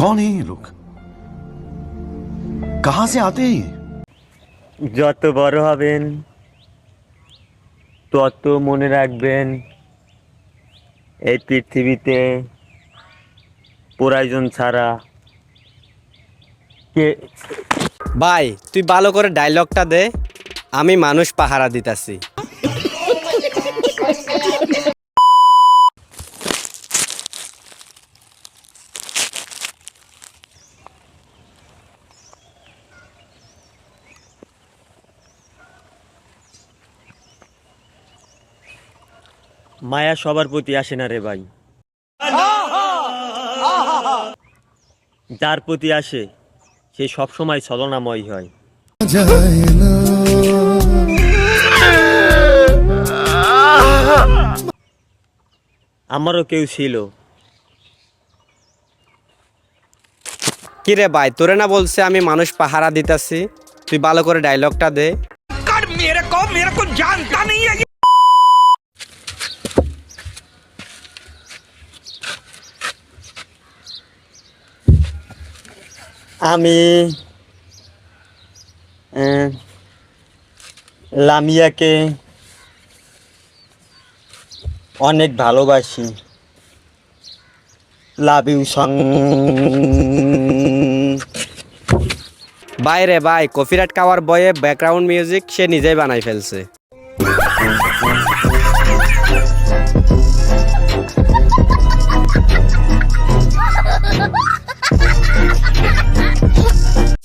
कौन है ये लोग कहां से आते हैं ये যত বড় হবেন তত মনে রাখবেন এই পৃথিবীতে প্রয়োজন ছাড়া কে ভাই তুই ভালো করে ডায়লগটা দে আমি মানুষ পাহারা দিতাছি মায়া সবার প্রতি আসে না রে ভাই। যার প্রতি আসে সে সবসময় ছলনাময় হয়। আমারও কেউ ছিল। কিরে ভাই তোরে না বলছে আমি মানুষ পাহারা দিতাছি। তুই ভালো করে ডায়লগটা দে। আমি লামিয়াকে অনেক ভালোবাসি। লাভ ইউ সং ভাই রে ভাই, কপিরাইট বয়ে ব্যাকগ্রাউন্ড মিউজিক সে নিজেই বানাই ফেলছে।